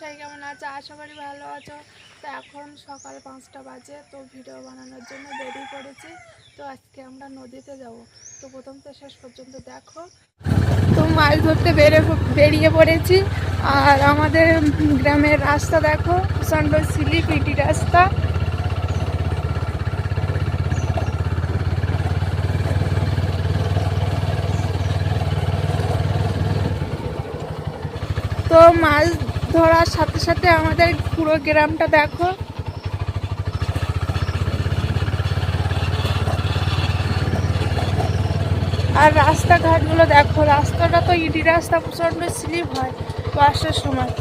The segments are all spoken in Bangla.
সবাই কেমন আছে? আশা করি ভালো আছো। তো এখন সকাল পাঁচটা বাজে, তো ভিডিও বানানোর জন্য বেরিয়ে পড়েছি তো আজকে আমরা নদীতে যাব। তো প্রথম তো শেষ পর্যন্ত দেখো। তো মাছ ধরতে বেরে বেরিয়ে পড়েছি। আর আমাদের গ্রামের রাস্তা দেখো, প্রচণ্ড সিলি, পিটি রাস্তা। তো মাছ ধরার সাথে সাথে আমাদের পুরো গ্রামটা দেখো। আর রাস্তাঘাটগুলো দেখো, রাস্তাটা তো ইডি রাস্তা প্রচণ্ড স্লিপ হয় বর্ষার সময়।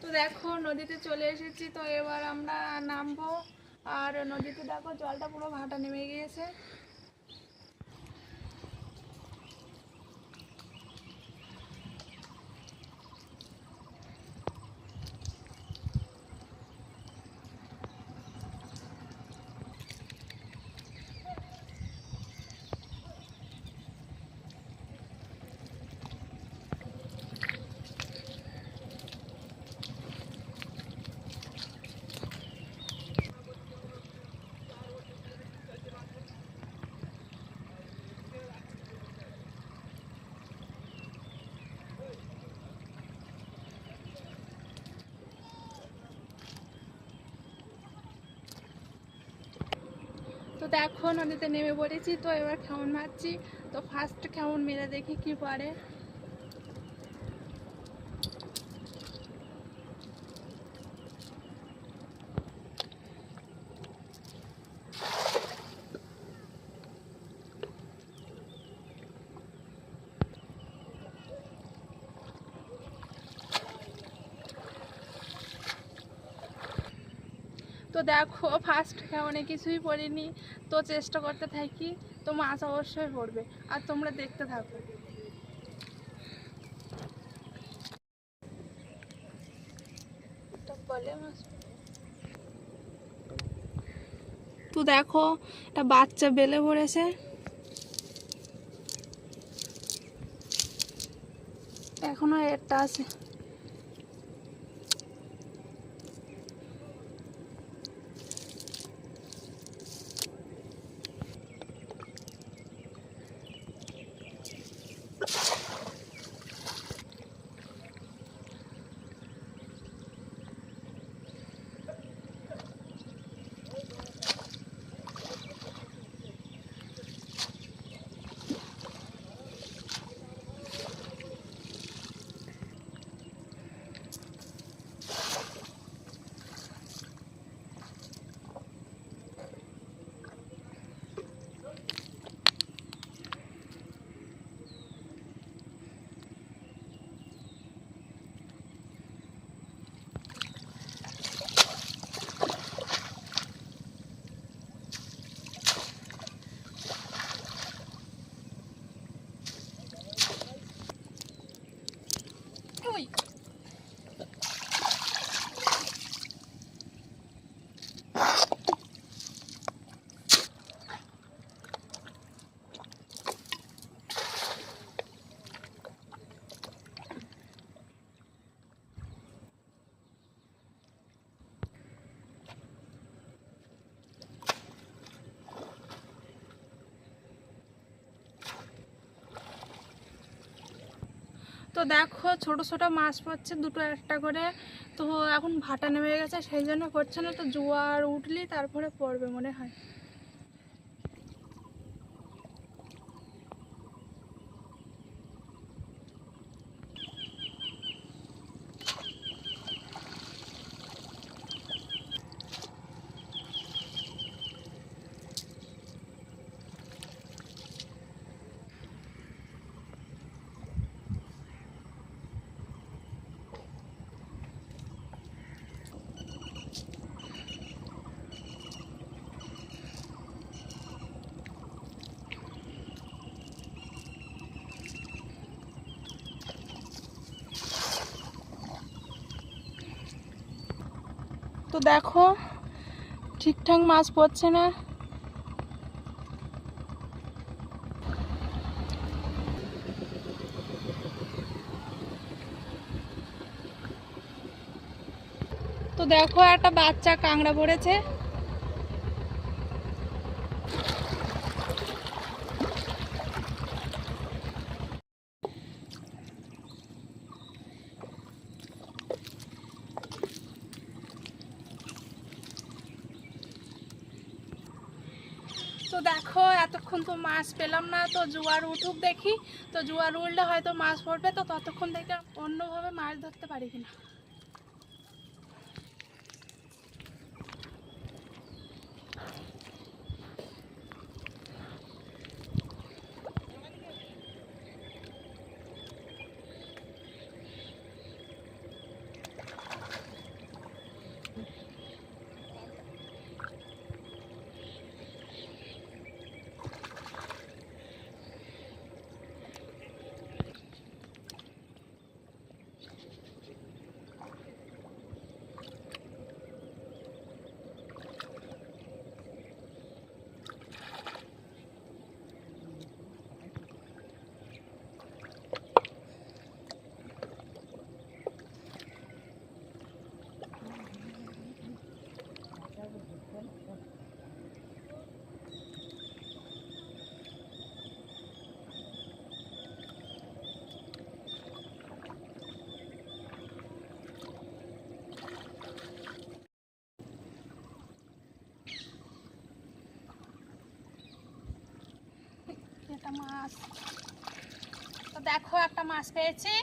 তো দেখো, নদীতে চলে এসেছি, তো এবার আমরা নামবো। আর নদীতে দেখো, জলটা পুরো ভাটা নেমে গিয়েছে। তো দেখো নদীতে নেমে পড়েছি, তো এবার কেমন মারছি তো ফার্স্ট কেমন মেরে দেখি কি পারে? তো দেখো ফার্স্ট কেমন কিছুই পড়িনি, তো চেষ্টা করতে থাকি, তো মাছ অবশ্যই পড়বে, আর তোমরা দেখতে থাকো। তো দেখো, একটা বাচ্চা বেলে পড়েছে। এখনও একটা আছে। দেখো ছোট ছোট মাছ পড়ছে, দুটো একটা করে। তো এখন ভাটা নেমে গেছে, সেই জন্য পড়ছে না। তো জোয়ার উঠলি তারপরে পড়বে মনে হয়। দেখো ঠিকঠাক মাছ পড়ছে না। তো দেখো একটা বাচ্চা কাঁকড়া পড়েছে। তো দেখো, এতক্ষণ তো মাছ পেলাম না, তো জোয়ার উঠুক দেখি। তো জোয়ার উঠলে হয়তো মাছ পড়বে, তো ততক্ষণ থেকে অন্যভাবে মাছ ধরতে পারি কিনা। মাছ। তো দেখো একটা মাছ পেয়েছি।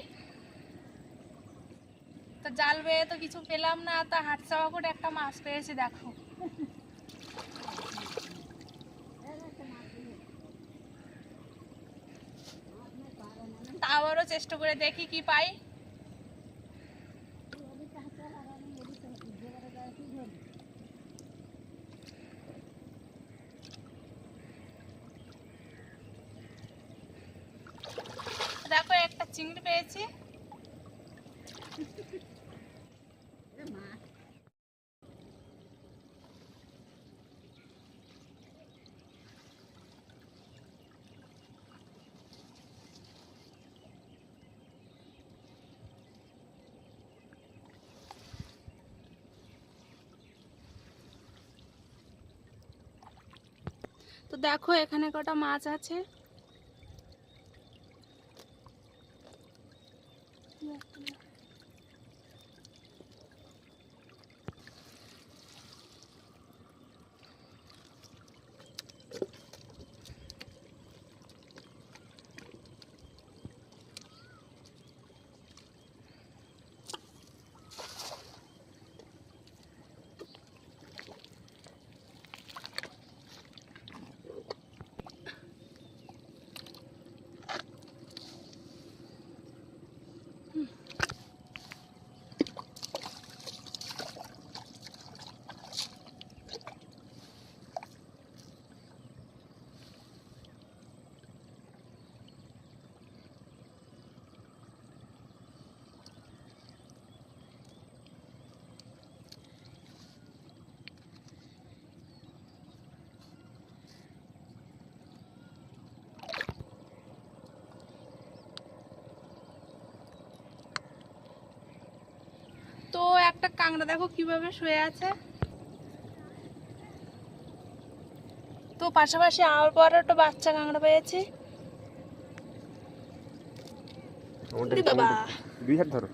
তো জাল বেয়ে তো কিছু পেলাম না, তা হাট চাওয়া করে একটা মাছ পেয়েছি, দেখো। তা আবারও চেষ্টা করে দেখি কি পাই। চিংড়ি পেয়েছি। তো দেখো এখানে কটা মাছ আছে তো একটা কাঁকড়া দেখো কীভাবে শুয়ে আছে। তো পাশাপাশি আর পর একটা বাচ্চা কাঁকড়া পেয়েছি। দুই হাত ধরো।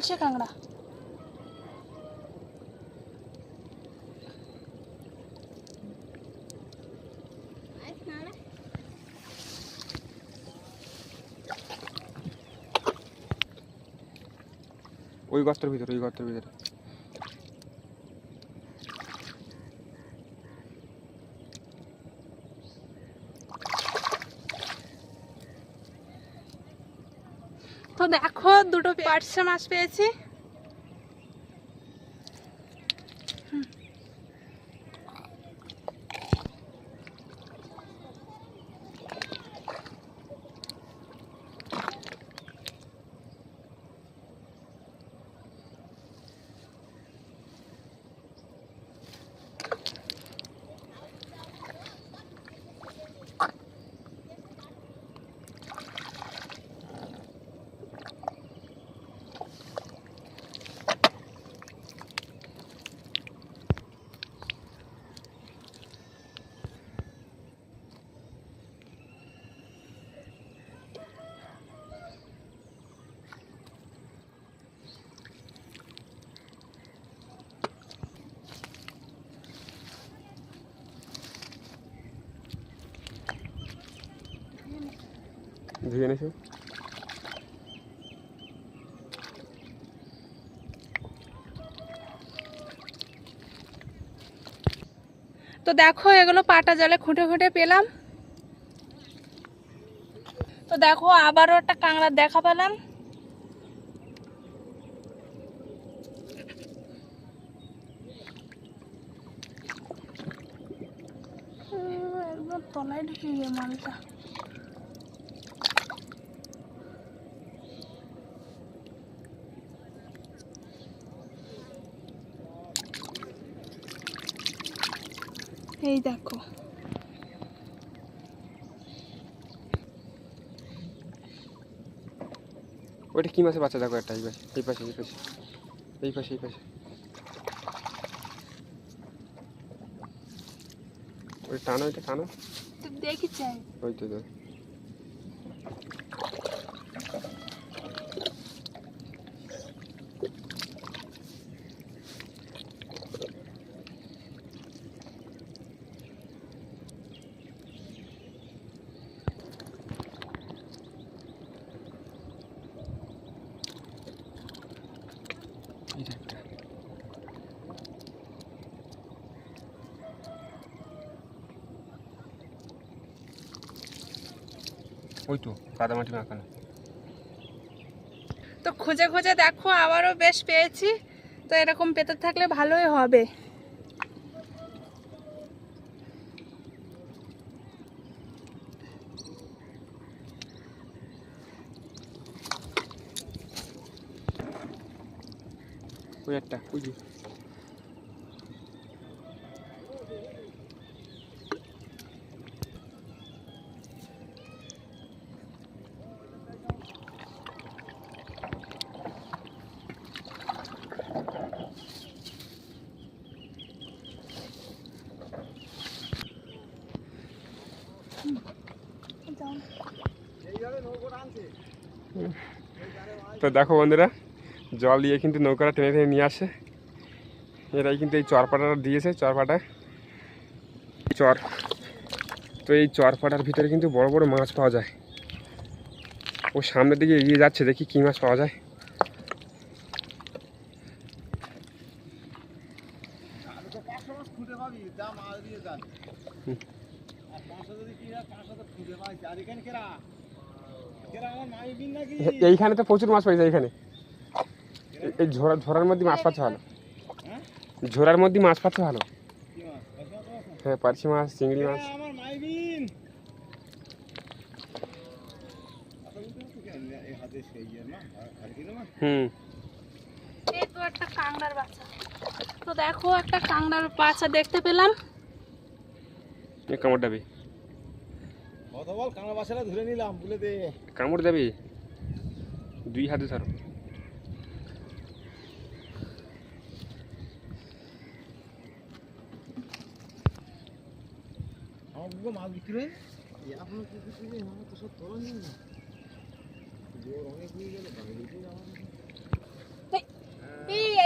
তুলছে কাঁকড়া ওই গর্তের ভিতরে ওই গর্তের ভিতরে তো দেখো দুটো পার্সে মাছ পেয়েছি হুম। ধুয়ে এনেছো তো দেখো এগুলো পাটা জলে খুঁটে খুঁটে পেলাম। তো দেখো আবারও একটা কাঁকড়া দেখা পেলাম। একদম তলায় ঢুকে গিয়ে মালটা। এই দেখো। ওইটা কি মাছের বাচ্চা? দেখো একটা এই পাশে এই পাশে এই পাশে এই পাশে এই পাশে। ওই টানো ওইটা টানো। দেখি চাই ওই তো দেখ এইটা একটা ওই তো কাদামাটি মাখানো। তো খুঁজে খুঁজে দেখো আবারও বেশ পেয়েছি। তো এরকম পেতে থাকলে ভালোই হবে। ওই একটা ওই যে তো দেখো বন্ধুরা, জল দিয়ে কিন্তু নৌকাটা টেনে টেনে নিয়ে আসে। এরাই কিন্তু এই চরপাটাটা দিয়েছে, চরপাটা। চর। তো এই চরপাটার ভিতরে কিন্তু বড় বড় মাছ পাওয়া যায়। ও সামনের দিকে এগিয়ে যাচ্ছে, দেখি কী মাছ পাওয়া যায় পাঁচশো মাছ খুঁজে পাবি যা মাছ দিয়ে যান হুম। আর পাঁচশো যদি কি হয় পাঁচশো তো খুঁজে পাইছি আর এখানে কেরা কেরা আমার মাই বিন নাকি এইখানে তো প্রচুর মাছ পাইছে এইখানে। এই- এই ঝোড়া ঝোড়ার মধ্যে মাছ পাচ্ছে ভালো? ঝোড়ার মধ্যে মাছ পাচ্ছে ভালো? হ্যাঁ পার্শি মাছ চিংড়ি মাছ। পারছ হুম তো একটা কাংড়ার বাচ্চা। তো দেখো একটা কাংড়ার বাচ্চা দেখতে পেলাম। কামড় দে। কামড় দেবে? দুই হাতে ধরো। মাছ বিক্রি হয়? এখনও তো সব তোলা নেই না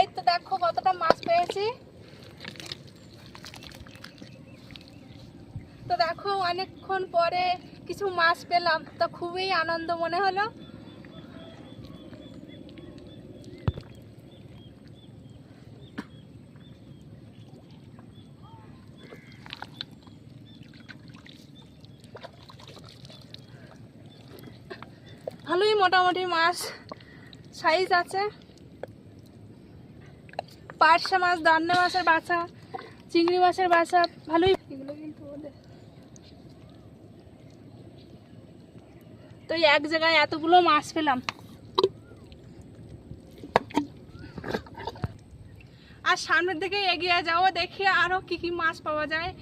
এই তো দেখো কতটা মাছ পেয়েছি। তো দেখো অনেকক্ষণ পরে কিছু মাছ পেলাম তো খুবই আনন্দ মনে হলো ভালোই মোটামুটি মাছ সাইজ আছে। পার্শা মাছ দান্নে মাছের বাছা, চিংড়ি মাছের বাছা, ভালোই। তো এক জায়গায় এতগুলো মাছ পেলাম। আর সামনের দিকে এগিয়ে যাও দেখি আরও কি কি মাছ পাওয়া যায়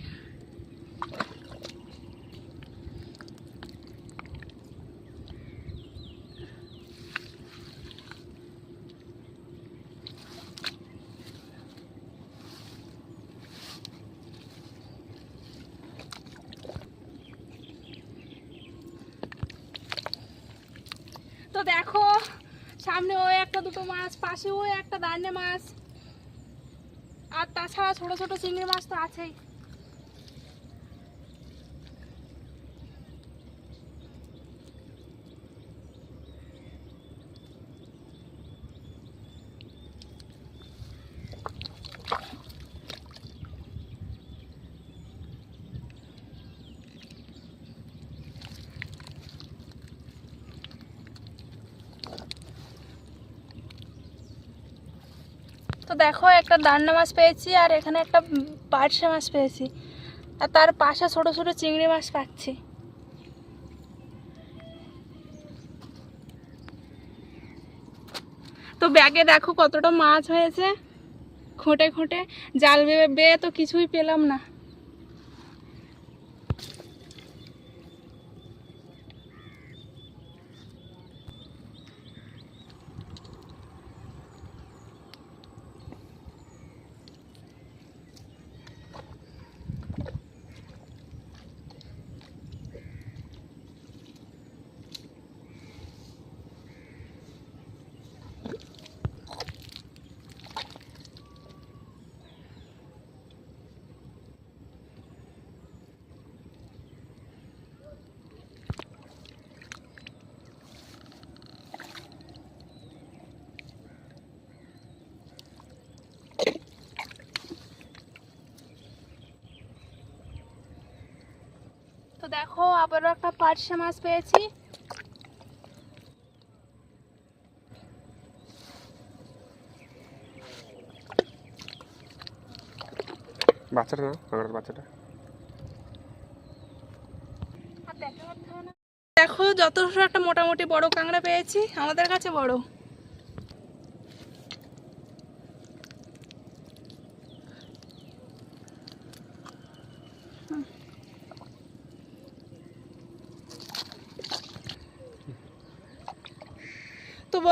তো দেখো, সামনে ওই একটা দুটো মাছ, পাশে ওই একটা দান্নে মাছ। আর তাছাড়া ছোট ছোট চিংড়ি মাছ তো আছেই। তো দেখো, একটা দান্না মাছ পেয়েছি আর এখানে একটা পার্শে মাছ পেয়েছি। আর তার পাশে ছোট ছোট চিংড়ি মাছ পাচ্ছি তো ব্যাগে দেখো কতটা মাছ হয়েছে। খোঁটে খোঁটে জাল বেয়ে বেয়ে তো কিছুই পেলাম না তো দেখো আবারও একটা পার্শে মাছ পেয়েছি বাচ্চাটা না বাচ্চাটা। দেখো যত একটা মোটামুটি বড় কাঁকড়া পেয়েছি আমাদের কাছে বড়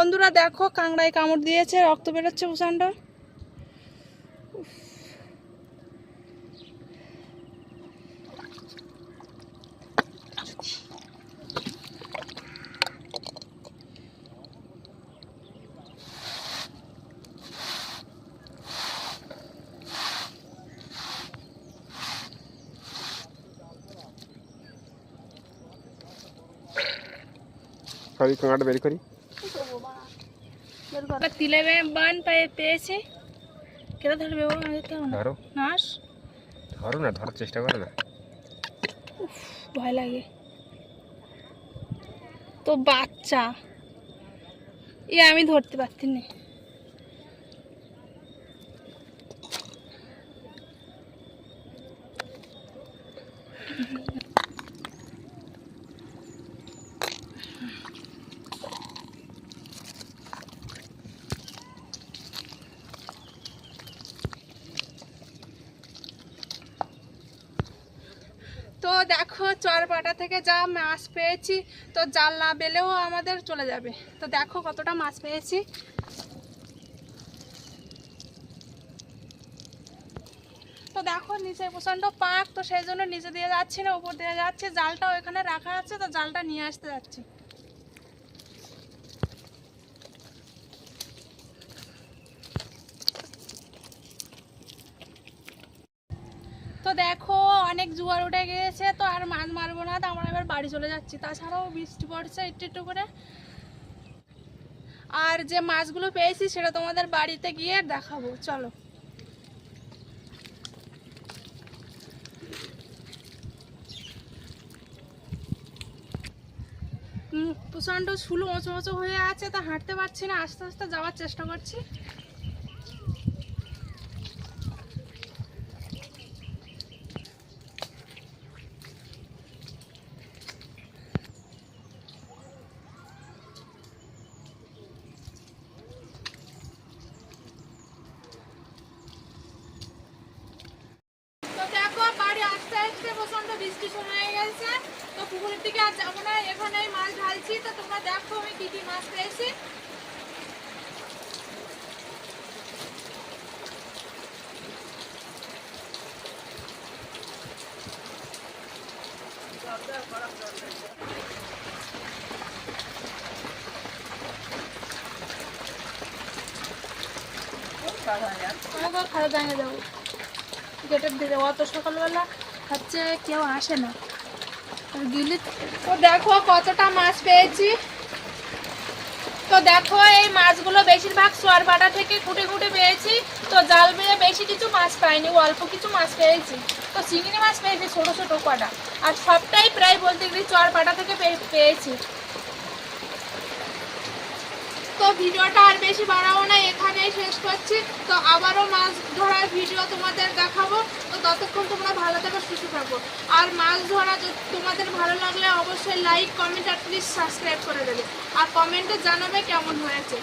বন্ধুরা দেখো কাঁকড়ায় কামড় দিয়েছে রক্ত বেরোচ্ছে প্রচণ্ড কাঁকড়াটা বের করি। তিলে বান পেয়ে পেয়েছি। কেটে ধরবে ও ধরো। নাস ধরো না ধরার চেষ্টা করো না। ভয় লাগে। তো বাচ্চা। এ আমি ধরতে পারছি না তো দেখো চরপাটা থেকে যা মাছ পেয়েছি, তো জাল না পেলেও আমাদের চলে যাবে। তো দেখো কতটা মাছ পেয়েছি। তো দেখো নিচে প্রচণ্ড পাক, তো সেই জন্য নিচে দিয়ে যাচ্ছি না, উপর দিয়ে যাচ্ছি। জালটা ওইখানে রাখা আছে, তো জালটা নিয়ে আসতে যাচ্ছি। তো দেখো, অনেক জোয়ার উঠে গিয়েছে, তো আর মাছ মারবো না, তো আমরা এবার বাড়ি চলে যাচ্ছি। তাছাড়াও বৃষ্টি পড়ছে একটু একটু করে। আর যে মাছগুলো পেয়েছি, সেটা তোমাদের বাড়িতে গিয়ে দেখাবো। চলো। প্রচণ্ড শুলু মোচো মোচো হয়ে আছে, তা হাঁটতে পারছি না, আস্তে আস্তে যাওয়ার চেষ্টা করছি তো দেখো বাড়ি আসতে প্রচণ্ড বৃষ্টি শুরু হয়ে গেছে। তো পুকুরের দিকে আর যাব না এখানেই মাছ ঢালছি। তো তোমরা দেখো আমি কি কি মাছ পেয়েছি। খাওয়া দাঁড়িয়ে যাব গেটের দিকে। অত সকালবেলা হচ্ছে কেউ আসে না। গিলি তো দেখো কতটা মাছ পেয়েছি। তো দেখো এই মাছগুলো বেশিরভাগ সোয়ারপাটা থেকে কুটে কুটে পেয়েছি। তো জাল বেয়ে বেশি কিছু মাছ পাইনি, অল্প কিছু মাছ পেয়েছি। তো চিংড়ি মাছ পেয়েছি ছোটো ছোটো কটা। আর সবটাই প্রায় বলতে গেলে চোয়ারপাটা থেকে পেয়েছি। তো ভিডিওটা আর বেশি বাড়াবো না, এখানেই শেষ করছি। তো আবারও মাছ ধরার ভিডিও তোমাদের দেখাবো। তো ততক্ষণ তোমরা ভালো থাকো, সুস্থ থাকো। আর মাছ ধরা তোমাদের ভালো লাগলে অবশ্যই লাইক কমেন্ট আর প্লিজ সাবস্ক্রাইব করে দেবে। আর কমেন্টে জানাবে কেমন হয়েছে।